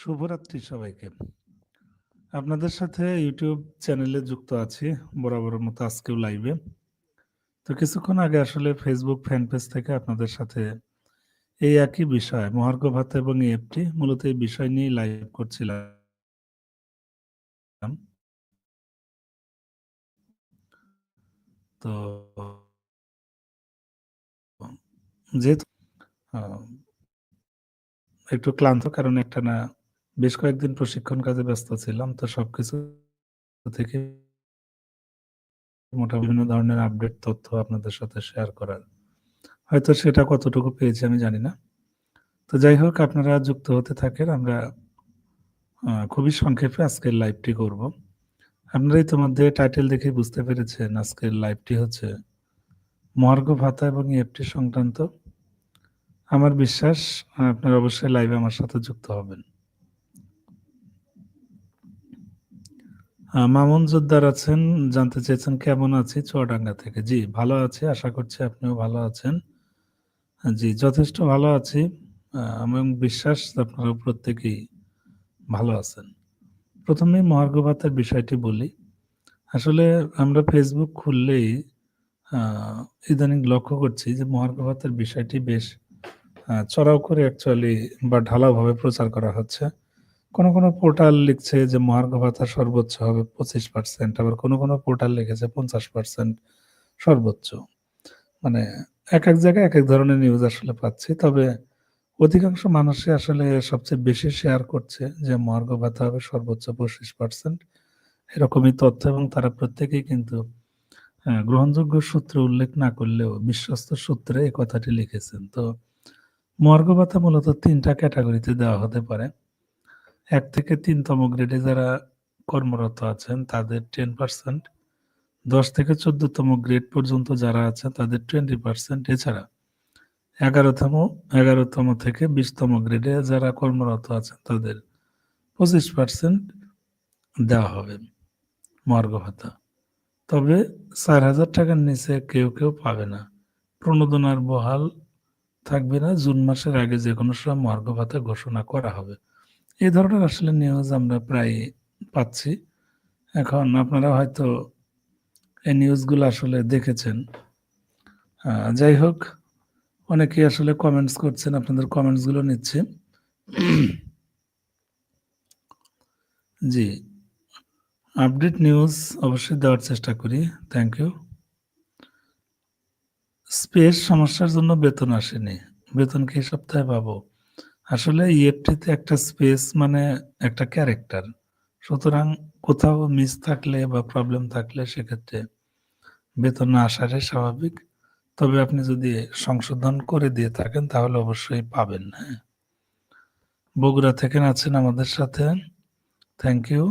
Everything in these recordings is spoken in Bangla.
শুভরাত্রি সবাইকে। আপনাদের সাথে ইউটিউব চ্যানেলে যুক্ত আছি, বরাবরের মতো আজকেও লাইভে। তো কিছুক্ষণ আগে আসলে ফেসবুক ফ্যান পেজ থেকে আপনাদের সাথে এই একই বিষয়, মহার্ঘ ভাতা এবং ইএফটি মূলত এই বিষয় নিয়েই লাইভ করছিলাম। তো যেহেতু একটু ক্লান্ত, কারণ একটানা বেশ কয়েকদিন প্রশিক্ষণ কাজে ব্যস্ত ছিলাম। তো সবকিছু থেকে মোটামুটি বিভিন্ন ধরনের আপডেট তথ্য আপনাদের সাথে শেয়ার করার। হয়তো সেটা কতটুকু পেয়েছি আমি জানি না। তো যাই হোক, আপনারা যুক্ত হতে থাকেন। আমরা খুবই সংক্ষেপে আজকের লাইভটি করব। আপনারা ইতিমধ্যে টাইটেল দেখে বুঝতে পেরেছেন, আজকের লাইভটি হচ্ছে মহার্ঘ ভাতা এবং এফটি সংক্রান্ত। আমার বিশ্বাস, আপনারা অবশ্যই লাইভে আমার সাথে যুক্ত হবেন। মামুন জোদ্দার আছেন, জানতে চেয়েছেন কেমন আছি চুয়াডাঙ্গা থেকে। জি, ভালো আছি। আশা করছি আপনিও ভালো আছেন। জি, যথেষ্ট ভালো আছি। এবং বিশ্বাস আপনারা প্রত্যেকেই ভালো আছেন। ১ম এই মহার্ঘ ভাতার বিষয়টি বলি। আসলে আমরা ফেসবুক খুললেই ইদানিং লক্ষ্য করছি যে মহার্ঘ ভাতার বিষয়টি বেশ চড়াও করে অ্যাকচুয়ালি বা ঢালাওভাবে প্রচার করা হচ্ছে। কোন, কোন পোর্টাল লিখছে যে মহার্ঘ ভাতা সর্বোচ্চ হবে ২৫% আবার কোনো কোনো পোর্টাল লিখেছে ৫০% সর্বোচ্চ। মানে এক এক জায়গায় এক এক ধরনের নিউজ আসলে পাচ্ছি। তবে অধিকাংশ মানুষই আসলে সবচেয়ে বেশি শেয়ার করছে যে মহার্ঘ ভাতা হবে সর্বোচ্চ ২৫% এরকমই তথ্য এবং তারা প্রত্যেকেই কিন্তু গ্রহণযোগ্য সূত্র উল্লেখ না করলেও বিশ্বস্ত সূত্রে এই কথাটি লিখেছেন। তো মহার্ঘ ভাতা মূলত তিনটা ক্যাটাগরিতে দেওয়া হতে পারে। ১ থেকে তিনতম গ্রেডে যারা কর্মরত আছেন তাদের 10% ১০ থেকে ১৪ তম গ্রেড পর্যন্ত যারা আছেন তাদের 20% এছাড়া এগারোতম এগারোতম থেকে বিশতম গ্রেডে যারা কর্মরত আছেন তাদের ২৫% দেওয়া হবে মহার্ঘ ভাতা। তবে চার হাজার টাকার নিচে কেউ, কেউ পাবে না। প্রণোদনার বহাল থাকবে না। জুন মাসের আগে যে কোনো সময় মহার্ঘ ভাতা ঘোষণা করা হবে। এই ধরনের আসলে নিউজ আমরা প্রায়ই পাচ্ছি। এখন আপনারা হয়তো এই নিউজগুলো আসলে দেখেছেন। যাই হোক, অনেকেই আসলে কমেন্টস করছেন। আপনাদের কমেন্টসগুলো নিচ্ছি। জি। আপডেট নিউজ অবশ্যই দেওয়ার চেষ্টা করি। Thank you. স্পেস সমস্যার জন্য বেতন আসেনি। বেতন কি সপ্তাহে পাবো? আসলে ইএফটিতে একটা স্পেস মানে একটা ক্যারেক্টার। সুতরাং কোথাও মিস থাকলে বা প্রবলেম থাকলে সেক্ষেত্রে বেতন না আসারে স্বাভাবিক। তবে আপনি যদি সংশোধন করে দিয়ে থাকেন তাহলে অবশ্যই পাবেন। হ্যাঁ? বগুড়া থেকে আছেন আমাদের সাথে। Thank you.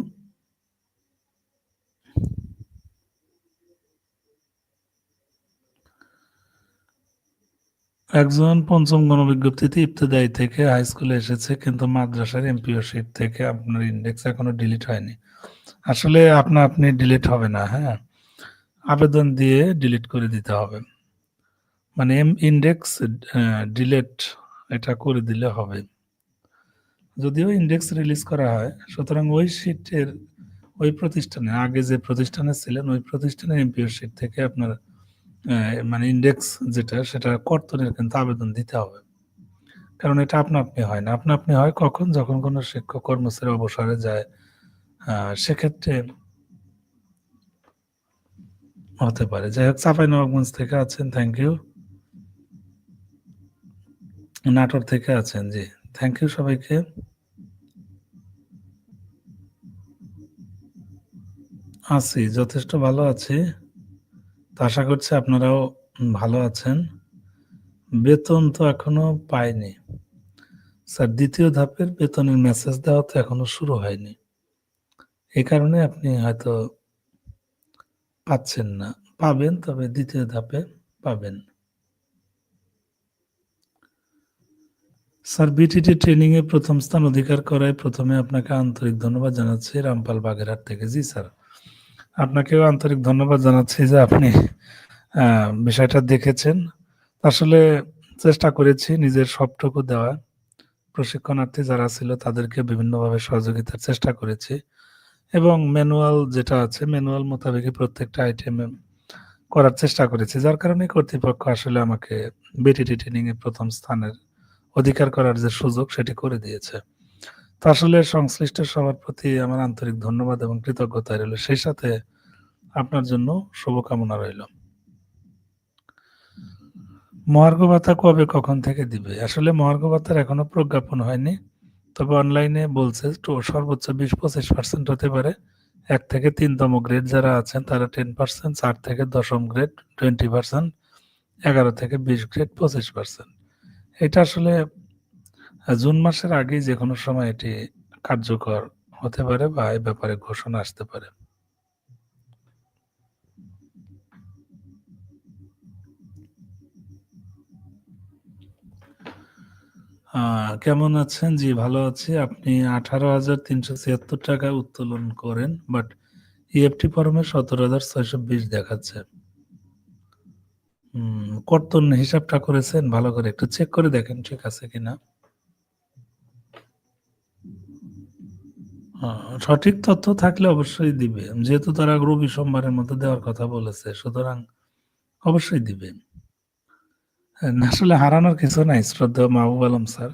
একজন পঞ্চম গণবিজ্ঞপ্তিতে ইবতেদায়ী থেকে হাই স্কুলে এসেছে কিন্তু মাদ্রাসার এমপিও শিট থেকে আপনার ইন্ডেক্স এখনও ডিলিট হয়নি। আসলে আপনা আপনি ডিলিট হবে না, হ্যাঁ? আবেদন দিয়ে ডিলিট করে দিতে হবে। মানে এম ইন্ডেক্স ডিলিট এটা করে দিলে হবে। যদিও ইন্ডেক্স রিলিজ করা হয় সুতরাং ওই শিটের ওই প্রতিষ্ঠানে আগে যে প্রতিষ্ঠানে ছিলেন ওই প্রতিষ্ঠানের এমপিও শিট থেকে আপনার মানে ইন্ডেক্স যেটা সেটা কর্তনের কিন্তু আবেদন দিতে হবে। কারণ এটা আপনা আপনি হয় না। আপনা আপনি হয় কখন? যখন কোনো শিক্ষক কর্মচারী অবসরে যায়। সেক্ষেত্রে হতে পারে। যাই হোক চাঁপাইনবাবগঞ্জ থেকে আছেন। Thank you. নাটোর থেকে আছেন। জি। থ্যাংক ইউ সবাইকে। আছি, যথেষ্ট ভালো আছি। তো আশা করছি আপনারাও ভালো আছেন। বেতন তো এখনও পাইনি। স্যার, দ্বিতীয় ধাপের বেতনের মেসেজ দেওয়া তো এখনও শুরু হয়নি। এ কারণে আপনি হয়তো পাচ্ছেন না। পাবেন, তবে দ্বিতীয় ধাপে পাবেন। স্যার বিটিটি ট্রেনিং এ ১ম স্থান অধিকার করায় প্রথমে আপনাকে আন্তরিক ধন্যবাদ জানাচ্ছি রামপাল বাগেরহাট থেকে। জি, স্যার। আপনাকেও আন্তরিক ধন্যবাদ জানাচ্ছি যে আপনি বিষয়টা দেখেছেন। আসলে চেষ্টা করেছি নিজের সবটুকু দেওয়া। প্রশিক্ষণার্থী যারা ছিল তাদেরকে বিভিন্নভাবে সহযোগিতার চেষ্টা করেছি এবং ম্যানুয়াল যেটা আছে, ম্যানুয়াল মোতাবেকই প্রত্যেকটা আইটেমে করার চেষ্টা করেছি যার কারণে কর্তৃপক্ষ আসলে আমাকে বিটিটি ট্রেনিং এ প্রথম স্থানের অধিকার করার যে সুযোগ সেটি করে দিয়েছে আসলে সংশ্লিষ্ট সবার প্রতি আমার আন্তরিক ধন্যবাদ এবং কৃতজ্ঞতা রইল। সেই সাথে আপনার জন্য শুভকামনা রইল। মহার্ঘ ভাতা কবে, কখন থেকে দিবে? আসলে মহার্ঘ ভাতার এখনও প্রজ্ঞাপন হয়নি, তবে অনলাইনে বলছে সর্বোচ্চ বিশ পঁচিশ পার্সেন্ট হতে পারে। এক থেকে তিনতম গ্রেড যারা আছেন, তারা টেন পার্সেন্ট চার থেকে দশম গ্রেড টোয়েন্টি পার্সেন্ট এগারো থেকে বিশ গ্রেড পঁচিশ পার্সেন্ট এটা আসলে জুন মাসের আগেই যে কোনো সময় এটি কার্যকর হতে পারে বা এই ব্যাপারে ঘোষণা আসতে পারে। কেমন আছেন? জি, ভালো আছি। আপনি আঠারো হাজার তিনশো ছিয়াত্তর টাকা উত্তোলন করেন, বাট ইএফটি ফর্মে সতেরো হাজার ছয়শো বিশ দেখাচ্ছে। কর্তন হিসাবটা করেছেন? ভালো করে একটু চেক করে দেখেন ঠিক আছে কিনা। সঠিক তথ্য থাকলে অবশ্যই দিবে। যেহেতু তারা রবি সোমবারের মধ্যে দেওয়ার কথা বলেছে সুতরাং অবশ্যই দিবে। হ্যাঁ, আসলে হারানোর কিছু নাই শ্রদ্ধেয় মাহবুব আলম স্যার।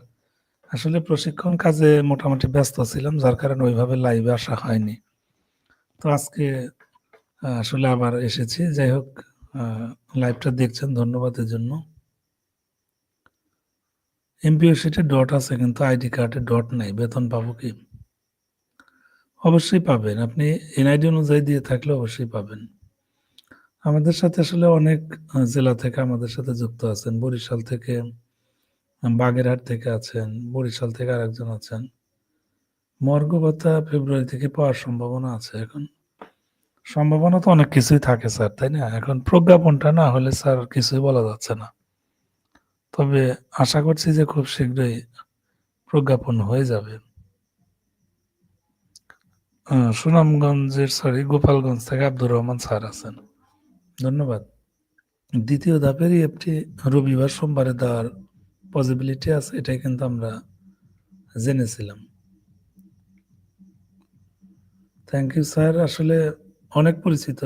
আসলে প্রশিক্ষণ কাজে মোটামুটি ব্যস্ত ছিলাম যার কারণে ওইভাবে লাইভে আসা হয়নি। তো আজকে আসলে আবার এসেছি। যাই হোক লাইভটা দেখছেন ধন্যবাদের জন্য এমপিও শিটে ডট আছে কিন্তু আইডি কার্ডে ডট নাই বেতন পাবো কি? অবশ্যই পাবেন। আপনি এনআইডি অনুযায়ী দিয়ে থাকলে অবশ্যই পাবেন। আমাদের সাথে আসলে অনেক জেলা থেকে আমাদের সাথে যুক্ত আছেন। বরিশাল থেকে বাগেরহাট থেকে আছেন, বরিশাল থেকে আরেকজন আছেন। মর্গ ভাতা ফেব্রুয়ারি থেকে পাওয়ার সম্ভাবনা আছে এখন। সম্ভাবনা তো অনেক কিছুই থাকে স্যার, তাই না? এখন প্রজ্ঞাপনটা না হলে স্যার কিছুই বলা যাচ্ছে না। তবে আশা করছি যে খুব শীঘ্রই প্রজ্ঞাপন হয়ে যাবে। সুনামগঞ্জের সরি গোপালগঞ্জ থেকে আব্দুর রহমান স্যার আছেন। ধন্যবাদ। দ্বিতীয় ধাপের একটি রবিবার সোমবারে দেওয়ার পসিবিলিটি আছে, এটাই কিন্তু আমরা জেনেছিলাম। থ্যাংক ইউ স্যার আসলে অনেক পরিচিত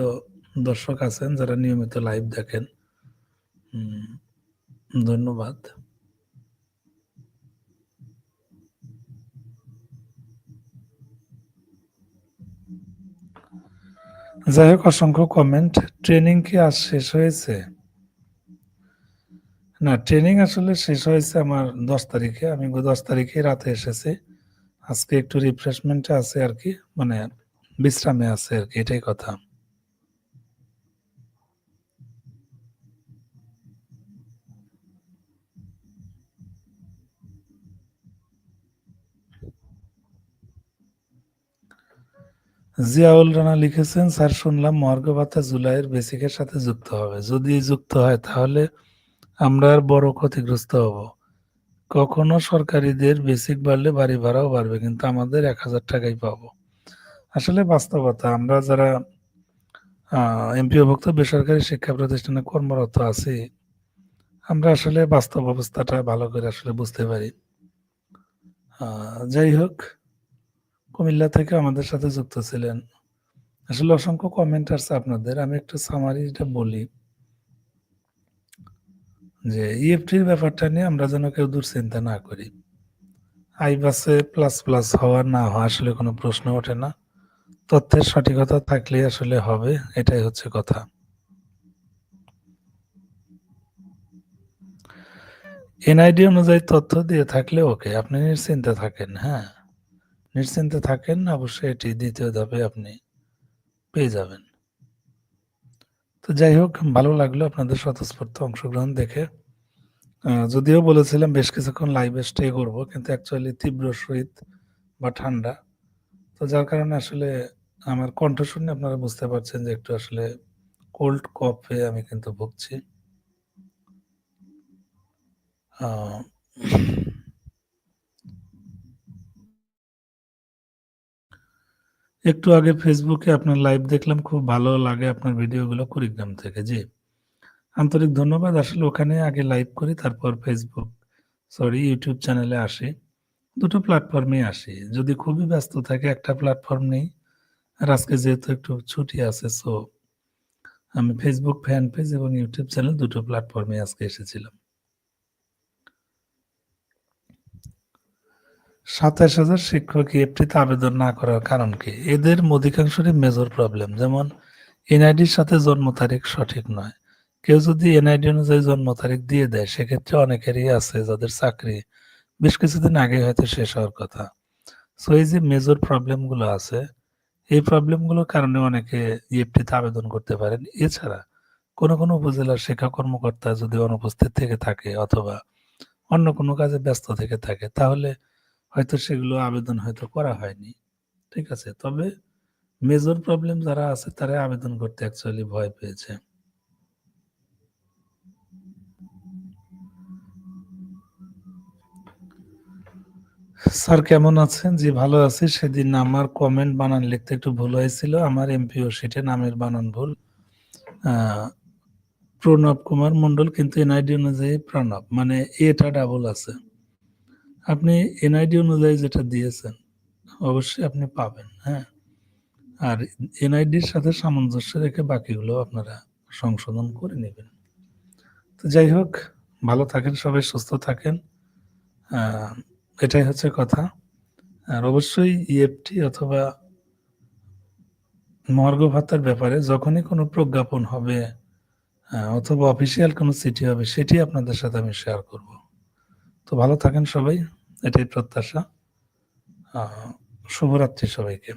দর্শক আছেন যারা নিয়মিত লাইভ দেখেন। ধন্যবাদ। যাই হোক, অসংখ্য কমেন্ট ট্রেনিং কি আজ শেষ হয়েছে? না ট্রেনিং আসলে শেষ হয়েছে আমার দশ তারিখে। আমি দশ তারিখে রাতে এসেছি। আজকে একটু রিফ্রেশমেন্টে আছে আর কি মানে বিশ্রামে আছে আর কি, এটাই কথা। জিয়াউল রানা লিখেছেন, স্যার, শুনলাম মর্গ ভাতা জুলাইয়ের বেসিকের সাথে যুক্ত হবে। যদি যুক্ত হয়, তাহলে আমরা আর বড় ক্ষতিগ্রস্ত হব। কখনো সরকারিদের বেসিক বাড়লে বাড়ি ভাড়াও বাড়বে, কিন্তু আমাদের এক হাজার টাকাই পাবো। আসলে বাস্তবতা, আমরা যারা এমপিওভুক্ত বেসরকারি শিক্ষা প্রতিষ্ঠানে কর্মরত আছি, আমরা আসলে বাস্তব অবস্থাটা ভালো করে আসলে বুঝতে পারি। যাই হোক কুমিল্লা থেকে আমাদের সাথে যুক্ত ছিলেন। আসলে অসংখ্য কমেন্ট আসছে আপনাদের, আমি একটু সামারি সামারিটা বলি। যে ইএফটির ব্যাপারটা নিয়ে আমরা যেন কেউ দুশ্চিন্তা না করি। আই বাসে প্লাস প্লাস হওয়া না হওয়া আসলে কোনো প্রশ্ন ওঠে না। তথ্যের সঠিকতা থাকলে আসলে হবে, এটাই হচ্ছে কথা। এনআইডি অনুযায়ী তথ্য দিয়ে থাকলে ওকে আপনি নিশ্চিন্তে থাকেন হ্যাঁ। নিশ্চিন্তে থাকেন, অবশ্যই এটি দ্বিতীয় ধাপে আপনি পেয়ে যাবেন। তো যাই হোক, ভালো লাগল আপনাদের স্বতঃস্ফূর্ত অংশগ্রহণ দেখে। যদিও বলেছিলাম বেশ কিছুক্ষণ লাইভে স্টে করব, কিন্তু অ্যাকচুয়ালি তীব্র শীত বা ঠান্ডা। তো যার কারণে আসলে আমার কণ্ঠ শুনে আপনারা বুঝতে পারছেন যে একটু আসলে কোল্ড কফে আমি কিন্তু ভুগছি। একটু আগে ফেসবুকে আপনার লাইভ দেখলাম, খুব ভালো লাগে আপনার ভিডিওগুলো কুড়িগ্রাম থেকে, জি আন্তরিক ধন্যবাদ আসলে ওখানে আগে লাইভ করি, তারপর ফেসবুক সরি ইউটিউব চ্যানেলে আসি দুটো প্ল্যাটফর্মেই আসি। যদি খুবই ব্যস্ত থাকে, একটা প্ল্যাটফর্ম নেই। আর আজকে যেহেতু একটু ছুটি আছে সো আমি ফেসবুক ফ্যান পেজ এবং ইউটিউব চ্যানেল দুটো প্ল্যাটফর্মে আজকে এসেছিলাম। ২৭,০০০ শিক্ষক ইএফটিতে আবেদন না করার কারণ কি? এদের অধিকাংশেরই মেজর প্রবলেম। যেমন এনআইডির সাথে জন্ম তারিখ সঠিক নয়। কেউ যদি এনআইডি অনুযায়ী জন্ম তারিখ দিয়ে দেয় সেক্ষেত্রে অনেকেরই আছে যাদের চাকরি বেশ কিছুদিন আগেই হয়তো শেষ হওয়ার কথা। সো এই যে মেজর প্রবলেমগুলো আছে, এই প্রবলেমগুলোর কারণে অনেকে ইএফটিতে আবেদন করতে পারেন। এছাড়া কোনো, কোনো উপজেলার শিক্ষা কর্মকর্তা যদি অনুপস্থিত থেকে থাকে অথবা অন্য কোনো কাজে ব্যস্ত থেকে থাকে তাহলে হয়তো সেগুলো আবেদন হয়তো করা হয়নি। ঠিক আছে? তবে মেজর প্রবলেম যারা আছে তারাই আবেদন করতে অ্যাকচুয়ালি ভয় পেয়েছে। স্যার কেমন আছেন? জি, ভালো আছি। সেদিন আমার কমেন্ট বানান লিখতে একটু ভুল হয়েছিল। আমার এমপিও শিটে নামের বানান ভুল। প্রণব কুমার মন্ডল কিন্তু এনআইডি অনুযায়ী প্রণব। মানে এটা ডাবল আছে। আপনি এনআইডি অনুযায়ী যেটা দিয়েছেন অবশ্যই আপনি পাবেন, হ্যাঁ? আর এনআইডির সাথে সামঞ্জস্য রেখে বাকিগুলো আপনারা সংশোধন করে নেবেন তো যাই হোক ভালো থাকেন সবাই, সুস্থ থাকেন। এটাই হচ্ছে কথা। আর অবশ্যই ইএফটি অথবা মহার্ঘ ভাতার ব্যাপারে যখনই কোনো প্রজ্ঞাপন হবে অথবা অফিসিয়াল কোনো চিঠি হবে সেটি আপনাদের সাথে আমি শেয়ার করব। তো ভালো থাকেন সবাই। এটাই প্রত্যাশা। শুভরাত্রি সবাইকে।